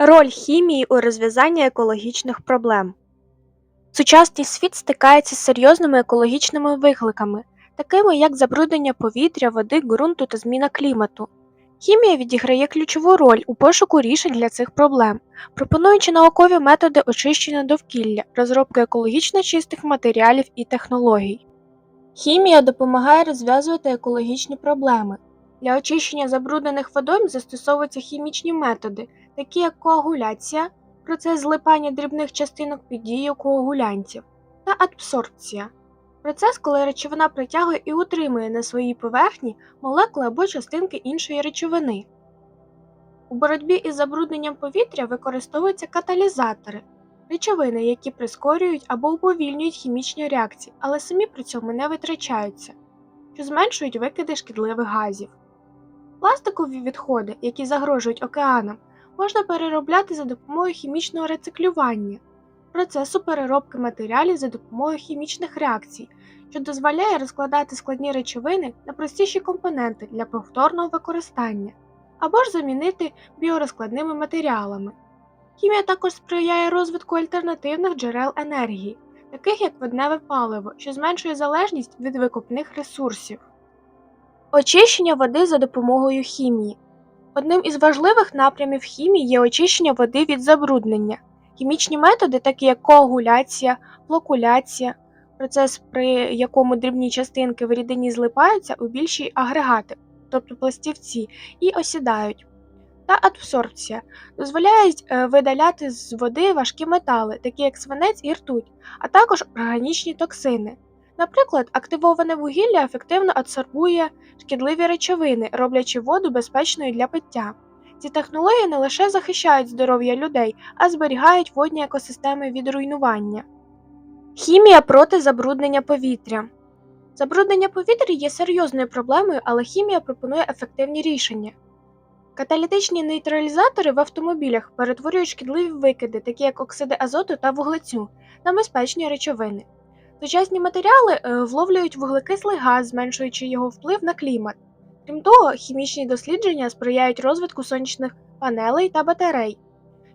Роль хімії у розв'язанні екологічних проблем. Сучасний світ стикається з серйозними екологічними викликами, такими як забруднення повітря, води, ґрунту та зміна клімату. Хімія відіграє ключову роль у пошуку рішень для цих проблем, пропонуючи наукові методи очищення довкілля, розробки екологічно чистих матеріалів і технологій. Хімія допомагає розв'язувати екологічні проблеми. Для очищення забруднених водойм застосовуються хімічні методи, такі як коагуляція, процес злипання дрібних частинок під дією коагулянтів, та адсорбція процес, коли речовина притягує і утримує на своїй поверхні молекули або частинки іншої речовини. У боротьбі із забрудненням повітря використовуються каталізатори речовини, які прискорюють або уповільнюють хімічні реакції, але самі при цьому не витрачаються, що зменшують викиди шкідливих газів. Пластикові відходи, які загрожують океанам, можна переробляти за допомогою хімічного рециклювання, процесу переробки матеріалів за допомогою хімічних реакцій, що дозволяє розкладати складні речовини на простіші компоненти для повторного використання, або ж замінити біорозкладними матеріалами. Хімія також сприяє розвитку альтернативних джерел енергії, таких як водневе паливо, що зменшує залежність від викопних ресурсів. Очищення води за допомогою хімії. Одним із важливих напрямів хімії є очищення води від забруднення. Хімічні методи, такі як коагуляція, флокуляція, процес, при якому дрібні частинки в рідині злипаються у більші агрегати, тобто пластівці, і осідають, та адсорбція дозволяють е, видаляти з води важкі метали, такі як свинець і ртуть, а також органічні токсини. Наприклад, активоване вугілля ефективно адсорбує шкідливі речовини, роблячи воду безпечною для пиття. Ці технології не лише захищають здоров'я людей, а зберігають водні екосистеми від руйнування. Хімія проти забруднення повітря. Забруднення повітря є серйозною проблемою, але хімія пропонує ефективні рішення. Каталітичні нейтралізатори в автомобілях перетворюють шкідливі викиди, такі як оксиди азоту та вуглецю, на безпечні речовини. Сучасні матеріали е, вловлюють вуглекислий газ, зменшуючи його вплив на клімат. Крім того, хімічні дослідження сприяють розвитку сонячних панелей та батарей,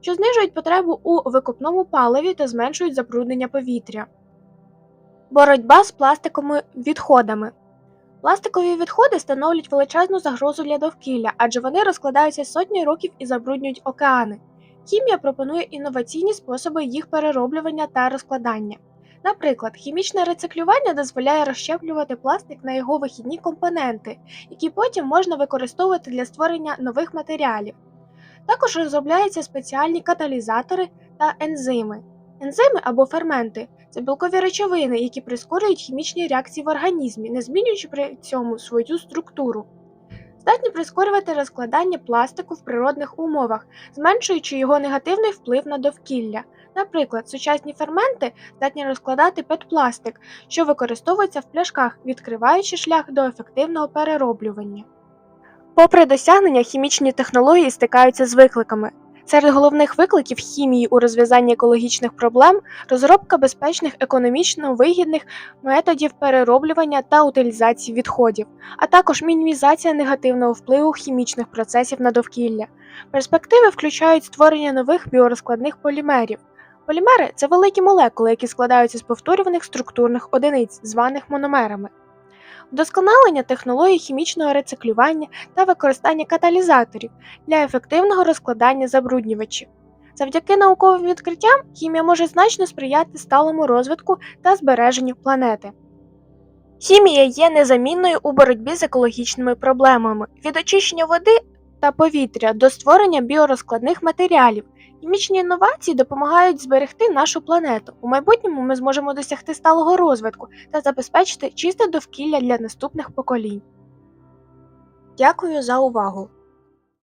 що знижують потребу у викопному паливі та зменшують забруднення повітря. Боротьба з пластиковими відходами. Пластикові відходи становлять величезну загрозу для довкілля, адже вони розкладаються сотні років і забруднюють океани. Хімія пропонує інноваційні способи їх перероблювання та розкладання. Наприклад, хімічне рециклювання дозволяє розщеплювати пластик на його вихідні компоненти, які потім можна використовувати для створення нових матеріалів. Також розробляються спеціальні каталізатори та ензими. Ензими або ферменти це білкові речовини, які прискорюють хімічні реакції в організмі, не змінюючи при цьому свою структуру. Здатні прискорювати розкладання пластику в природних умовах, зменшуючи його негативний вплив на довкілля. Наприклад, сучасні ферменти здатні розкладати петпластик, що використовується в пляшках, відкриваючи шлях до ефективного перероблювання. Попри досягнення, хімічні технології стикаються з викликами. Серед головних викликів хімії у розв'язанні екологічних проблем розробка безпечних економічно вигідних методів перероблювання та утилізації відходів, а також мінімізація негативного впливу хімічних процесів на довкілля. Перспективи включають створення нових біорозкладних полімерів. Полімери це великі молекули, які складаються з повторюваних структурних одиниць, званих мономерами. Вдосконалення технологій хімічного рециклювання та використання каталізаторів для ефективного розкладання забруднювачів. Завдяки науковим відкриттям хімія може значно сприяти сталому розвитку та збереженню планети. Хімія є незамінною у боротьбі з екологічними проблемами від очищення води та повітря до створення біорозкладних матеріалів. Хімічні інновації допомагають зберегти нашу планету. У майбутньому ми зможемо досягти сталого розвитку та забезпечити чисте довкілля для наступних поколінь. Дякую за увагу!